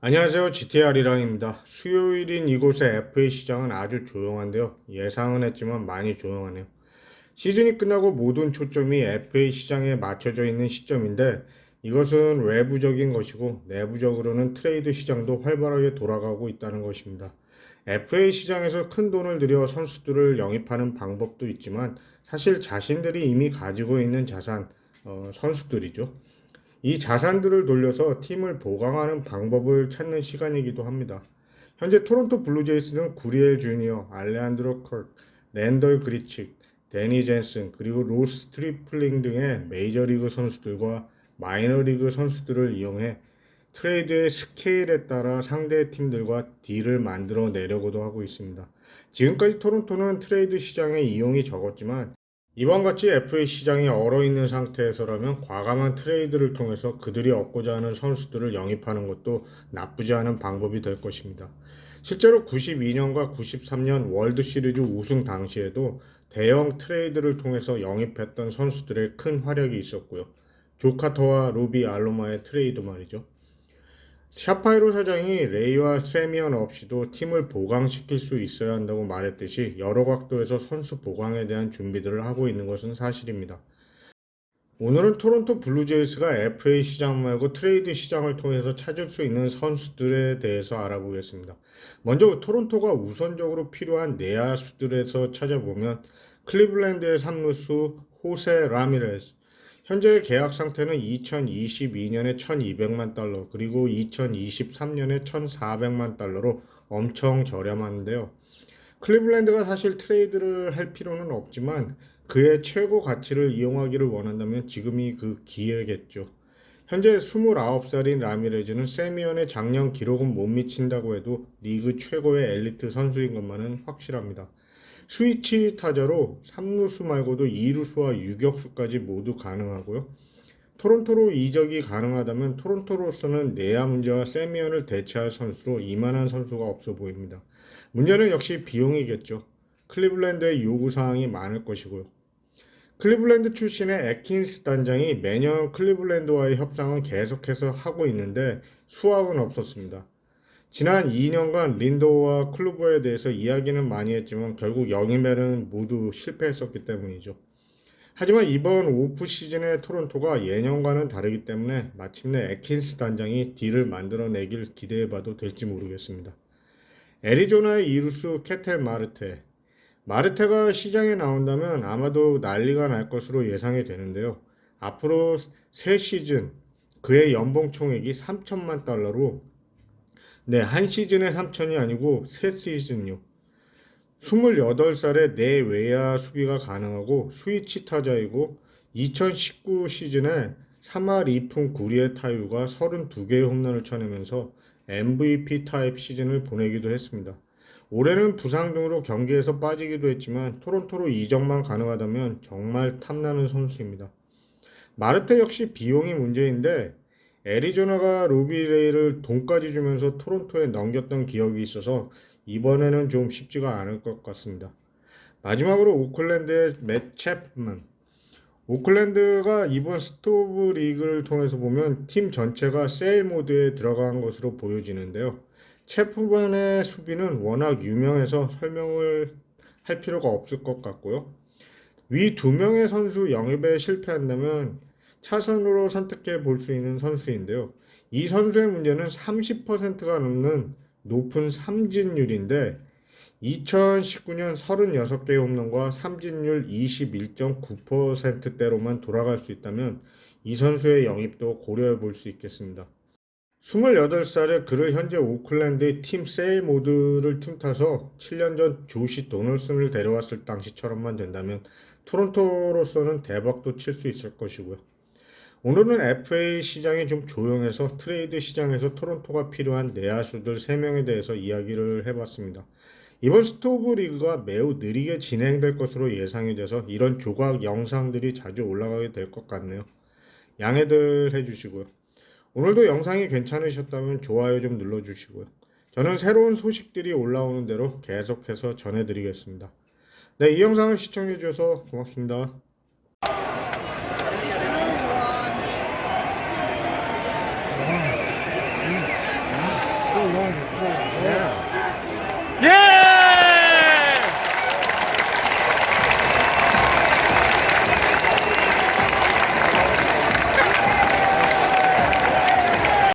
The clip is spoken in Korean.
안녕하세요. GTR이랑입니다. 수요일인 이곳의 FA 시장은 아주 조용한데요. 예상은 했지만 많이 조용하네요. 시즌이 끝나고 모든 초점이 FA 시장에 맞춰져 있는 시점인데 이것은 외부적인 것이고 내부적으로는 트레이드 시장도 활발하게 돌아가고 있다는 것입니다. FA 시장에서 큰 돈을 들여 선수들을 영입하는 방법도 있지만 사실 자신들이 이미 가지고 있는 자산, 어, 선수들이죠. 이 자산들을 돌려서 팀을 보강하는 방법을 찾는 시간이기도 합니다. 현재 토론토 블루제이스는 구리엘 주니어, 알레한드로 컬, 랜덜 그리치, 데니 젠슨, 그리고 로스 트리플링 등의 메이저리그 선수들과 마이너리그 선수들을 이용해 트레이드의 스케일에 따라 상대 팀들과 딜을 만들어 내려고도 하고 있습니다. 지금까지 토론토는 트레이드 시장의 이용이 적었지만 이번 같이 FA 시장이 얼어 있는 상태에서라면 과감한 트레이드를 통해서 그들이 얻고자 하는 선수들을 영입하는 것도 나쁘지 않은 방법이 될 것입니다. 실제로 92년과 93년 월드 시리즈 우승 당시에도 대형 트레이드를 통해서 영입했던 선수들의 큰 활약이 있었고요. 조카터와 루비 알로마의 트레이드 말이죠. 샤파이로 사장이 레이와 세미언 없이도 팀을 보강시킬 수 있어야 한다고 말했듯이 여러 각도에서 선수 보강에 대한 준비들을 하고 있는 것은 사실입니다. 오늘은 토론토 블루제이스가 FA 시장 말고 트레이드 시장을 통해서 찾을 수 있는 선수들에 대해서 알아보겠습니다. 먼저 토론토가 우선적으로 필요한 내야수들에서 찾아보면 클리블랜드의 3루수 호세 라미레스, 현재 계약 상태는 2022년에 1200만 달러, 그리고 2023년에 1400만 달러로 엄청 저렴한데요. 클리블랜드가 사실 트레이드를 할 필요는 없지만 그의 최고 가치를 이용하기를 원한다면 지금이 그 기회겠죠. 현재 29살인 라미레즈는 세미언의 작년 기록은 못 미친다고 해도 리그 최고의 엘리트 선수인 것만은 확실합니다. 스위치 타자로 3루수 말고도 2루수와 유격수까지 모두 가능하고요. 토론토로 이적이 가능하다면 토론토로서는 내야 문제와 세미언을 대체할 선수로 이만한 선수가 없어 보입니다. 문제는 역시 비용이겠죠. 클리블랜드의 요구사항이 많을 것이고요. 클리블랜드 출신의 에킨스 단장이 매년 클리블랜드와의 협상은 계속해서 하고 있는데 수확은 없었습니다. 지난 2년간 린도와 클루버에 대해서 이야기는 많이 했지만 결국 영입에는 모두 실패했었기 때문이죠. 하지만 이번 오프 시즌의 토론토가 예년과는 다르기 때문에 마침내 에킨스 단장이 딜을 만들어내길 기대해봐도 될지 모르겠습니다. 애리조나의 이루스 캐텔 마르테 마르테가 시장에 나온다면 아마도 난리가 날 것으로 예상이 되는데요. 앞으로 새 시즌 그의 연봉 총액이 3천만 달러로 네, 한 시즌에 3천이 아니고 세 시즌요. 28살에 내외야 수비가 가능하고 스위치 타자이고 2019 시즌에 3할 2푼 9리의 타율과 32개의 홈런을 쳐내면서 MVP 타입 시즌을 보내기도 했습니다. 올해는 부상 등으로 경기에서 빠지기도 했지만 토론토로 이적만 가능하다면 정말 탐나는 선수입니다. 마르테 역시 비용이 문제인데 애리조나가 로비레이를 돈까지 주면서 토론토에 넘겼던 기억이 있어서 이번에는 좀 쉽지가 않을 것 같습니다. 마지막으로 오클랜드의 맷 챕만. 오클랜드가 이번 스토브 리그를 통해서 보면 팀 전체가 세일 모드에 들어간 것으로 보여지는데요. 챕만의 수비는 워낙 유명해서 설명을 할 필요가 없을 것 같고요. 위 두 명의 선수 영입에 실패한다면 차선으로 선택해 볼 수 있는 선수인데요. 이 선수의 문제는 30%가 넘는 높은 삼진율인데 2019년 36개의 홈런과 삼진율 21.9%대로만 돌아갈 수 있다면 이 선수의 영입도 고려해 볼 수 있겠습니다. 28살에 그를 현재 오클랜드의 팀 세일 모드를 틈타서 7년 전 조시 도널슨을 데려왔을 당시처럼만 된다면 토론토로서는 대박도 칠 수 있을 것이고요. 오늘은 FA 시장이 좀 조용해서 트레이드 시장에서 토론토가 필요한 내야수들 3명에 대해서 이야기를 해봤습니다. 이번 스토브 리그가 매우 느리게 진행될 것으로 예상이 돼서 이런 조각 영상들이 자주 올라가게 될 것 같네요. 양해들 해주시고요. 오늘도 영상이 괜찮으셨다면 좋아요 좀 눌러주시고요. 저는 새로운 소식들이 올라오는 대로 계속해서 전해드리겠습니다. 네, 이 영상을 시청해주셔서 고맙습니다.